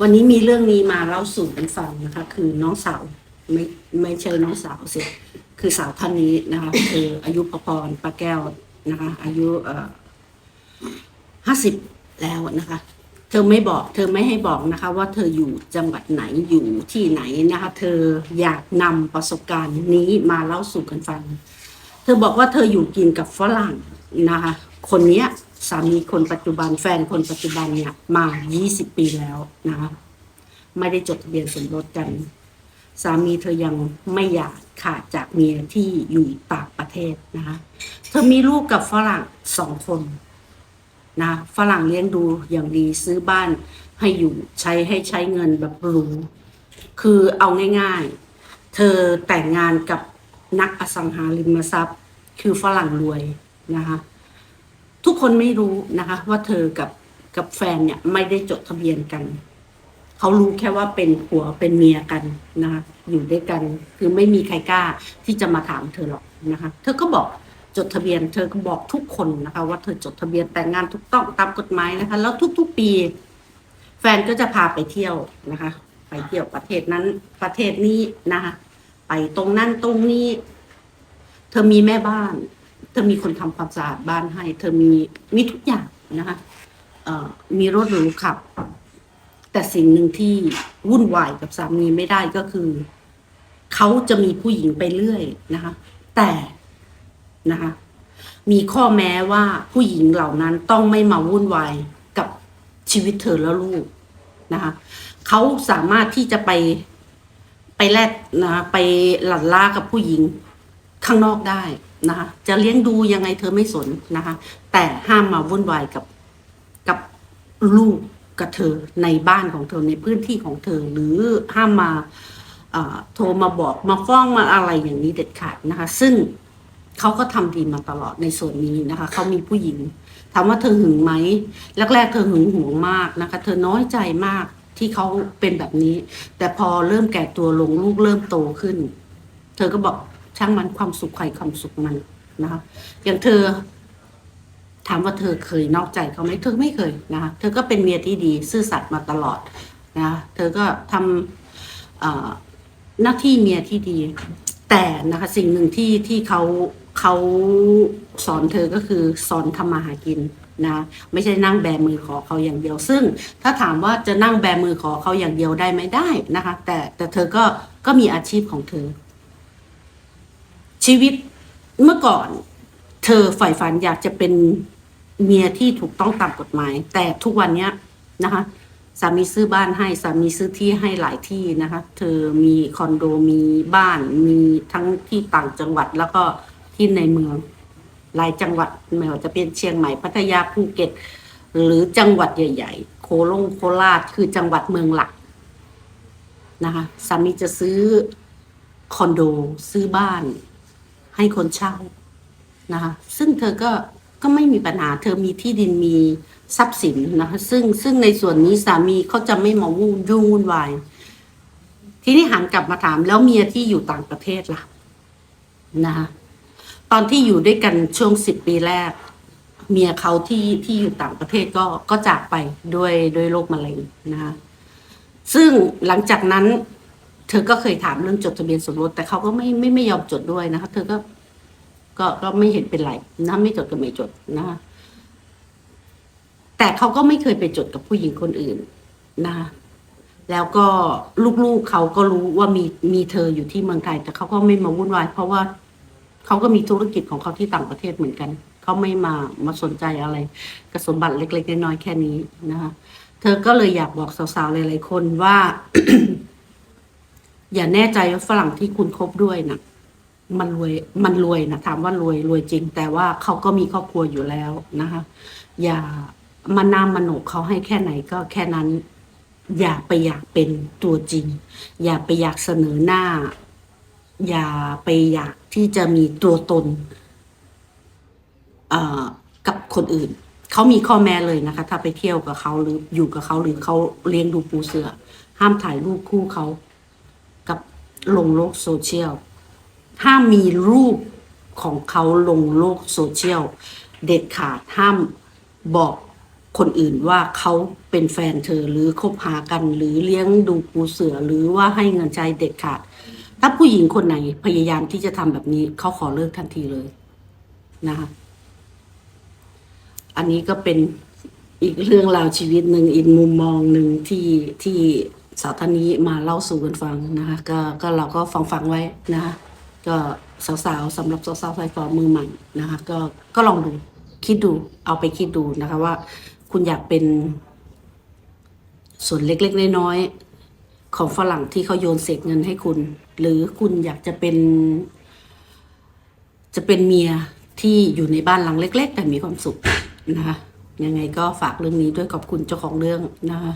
วันนี้มีเรื่องนี้มาเล่าสู่กันฟังนะคะ คือน้องสาวไม่ไม่ใช่น้องสาวสิคือสาวท่านนี้นะคะคืออายุประพรปลาแก้วนะคะ อายุเอ่อห้าสิบแล้วนะคะ เธอไม่บอก เธอไม่ให้บอกนะคะ ว่าเธออยู่จังหวัดไหนอยู่ที่ไหนนะคะ เธออยากนำประสบการณ์นี้มาเล่าสู่กันฟัง เธอบอกว่าเธออยู่กินกับฝรั่งนะคะ คนเนี้ย สามีคนปัจจุบันแฟนคนปัจจุบันเนี่ยมา 20 ปีแล้วนะคะไม่ได้จดทะเบียนสมรสกัน สามีเธอยังไม่อยากขาดจากเมียที่อยู่ต่างประเทศนะคะเธอมีลูกกับฝรั่งสองคนนะฝรั่งเลี้ยงดูอย่างดีซื้อบ้านให้อยู่ใช้ให้ใช้เงินแบบหรูคือเอาง่ายๆ เธอแต่งงานกับนักอสังหาริมทรัพย์ คือฝรั่งรวยนะคะ ทุกคนไม่รู้นะคะ ว่าเธอกับกับแฟนเนี่ยไม่ได้จดทะเบียนกัน เขารู้แค่ว่าเป็นผัวเป็นเมียกันนะคะอยู่ด้วยกัน คือไม่มีใครกล้าที่จะมาถามเธอหรอกนะคะ เธอก็บอกจดทะเบียน เธอก็บอกทุกคนนะคะ ว่าเธอจดทะเบียนแต่งงานถูกต้องตามกฎหมายนะคะ แล้วทุกๆปี แฟนก็จะพาไปเที่ยวนะคะ ไปเที่ยวประเทศนั้นประเทศนี้นะคะ ไปตรงนั้นตรงนี้ เธอมีแม่บ้าน เธอมีคนทำความสะอาดบ้านให้ เธอมีมีทุกอย่างนะคะมีรถหรูขับ แต่สิ่งหนึ่งที่วุ่นวายกับสามีไม่ได้ก็คือเขาจะมีผู้หญิงไปเรื่อยนะคะ แต่นะคะมีข้อแม้ว่าผู้หญิงเหล่านั้นต้องไม่มาวุ่นวายกับชีวิตเธอและลูกนะคะเขาสามารถที่จะไปไปแลดนะะไปหลั่นล่ากับผู้หญิงข้างนอกได้ นะคะ จะเลี้ยงดูยังไงเธอไม่สนนะคะ แต่ห้ามมาวุ่นวายกับกับลูกกับเธอในบ้านของเธอในพื้นที่ของเธอ หรือห้ามมาโทรมาบอกมาฟ้องมาอะไรอย่างนี้เด็ดขาดนะคะ ซึ่งเขาก็ทำดีมาตลอดในส่วนนี้นะคะเขามีผู้หญิงถามว่าเธอหึงไหมแรกๆเธอหึงหวงมากนะคะ เธอน้อยใจมากที่เขาเป็นแบบนี้ แต่พอเริ่มแก่ตัวลงลูกเริ่มโตขึ้น เธอก็บอก ช่างมันความสุขใครความสุขมันนะคะอย่างเธอ ถามว่าเธอเคยนอกใจเขาไหมเธอไม่เคยนะคะเธอก็เป็นเมียที่ดี ซื่อสัตย์มาตลอดนะคะเธอก็ทำหน้าที่เมียที่ดี แต่นะคะสิ่งหนึ่งที่ที่เขาเขาสอนเธอก็คือสอนทำมาหากินนะไม่ใช่นั่งแบมือขอเขาอย่างเดียว ซึ่งถ้าถามว่าจะนั่งแบมือขอเขาอย่างเดียวได้ไหมได้นะคะ แต่แต่เธอก็ก็มีอาชีพของเธอ ชีวิตเมื่อก่อน เธอใฝ่ฝันอยากจะเป็นเมียที่ถูกต้องตามกฎหมาย แต่ทุกวันเนี้ยนะคะสามีซื้อบ้านให้สามีซื้อที่ให้หลายที่นะคะ เธอมีคอนโดมีบ้าน มีทั้งที่ต่างจังหวัดแล้วก็ที่ในเมืองหลายจังหวัดไม่ว่าจะเป็นเชียงใหม่พัทยาภูเก็ต หรือจังหวัดใหญ่ ๆ โคลงโคราชคือจังหวัดเมืองหลักนะคะสามีจะซื้อคอนโดซื้อบ้าน ให้คนเช่านะคะซึ่งเธอก็ก็ไม่มีปัญหา เธอมีที่ดินมีทรัพย์สินนะคะซึ่งซึ่งในส่วนนี้สามีเขาจะไม่มาวุ่นยุ่งวุ่นวายทีนี้หันกลับมาถามแล้วเมียที่อยู่ต่างประเทศล่ะนะคะตอนที่อยู่ด้วยกันช่วงสิบปีแรก เมียเขาที่ที่อยู่ต่างประเทศก็ก็จากไปด้วยด้วยโรคมะเร็งนะคะซึ่งหลังจากนั้น เธอก็เคยถามเรื่องจดทะเบียนสมรสแต่เขาก็ไม่ไม่ไม่ยอมจดด้วยนะคะ เธอก็ก็ก็ไม่เห็นเป็นไรนะไม่จดก็ไม่จดนะคะแต่เขาก็ไม่เคยไปจดกับผู้หญิงคนอื่นนะคะแล้วก็ลูกๆเขาก็รู้ว่ามีมีเธออยู่ที่เมืองไทย แต่เขาก็ไม่มาวุ่นวาย เพราะว่าเขาก็มีธุรกิจของเขาที่ต่างประเทศเหมือนกัน เขาไม่มามาสนใจอะไรกับสมบัติเล็กๆน้อยๆแค่นี้นะคะเธอก็เลยอยากบอกสาวๆหลายๆคนว่า อย่าแน่ใจว่าฝรั่งที่คุณคบด้วยนะมันรวยมันรวยนะถามว่ารวยรวยจริง แต่ว่าเขาก็มีครอบครัวอยู่แล้วนะคะ อย่ามานามโนเขาให้แค่ไหนก็แค่นั้นอย่าไปอยากเป็นตัวจริง อย่าไปอยากเสนอหน้า อย่าไปอยากที่จะมีตัวตนกับคนอื่น เขามีข้อแม้เลยนะคะ ถ้าไปเที่ยวกับเขาหรืออยู่กับเขาหรือเขาเลี้ยงดูปูเสือ ห้ามถ่ายรูปคู่เขา ลงโลกโซเชียล ห้ามมีรูปของเขาลงโลกโซเชียล เด็ดขาดห้ามบอกคนอื่นว่าเขาเป็นแฟนเธอหรือคบหากันหรือเลี้ยงดูปูเสือหรือว่าให้เงินใจเด็ดขาด ถ้าผู้หญิงคนไหนพยายามที่จะทำแบบนี้เขาขอเลิกทันทีเลยนะคะอันนี้ก็เป็นอีกเรื่องราวชีวิตหนึ่งอีกมุมมองหนึ่งที่ที่ สาวท่านนี้มาเล่าสู่กันฟังนะคะก็ก็เราก็ฟังฟังไว้นะคะก็สาวๆสำหรับสาวๆไฟฟอมือใหม่นะคะก็ก็ลองดูคิดดูเอาไปคิดดูนะคะว่า คุณอยากเป็น ส่วนเล็กๆน้อยๆของฝรั่งที่เขาโยนเศษเงินให้คุณ หรือคุณอยากจะเป็น จะเป็นเมียที่อยู่ในบ้านหลังเล็ก ๆ แต่มีความสุขนะคะยังไงก็ฝากเรื่องนี้ด้วยขอบคุณเจ้าของเรื่องนะคะ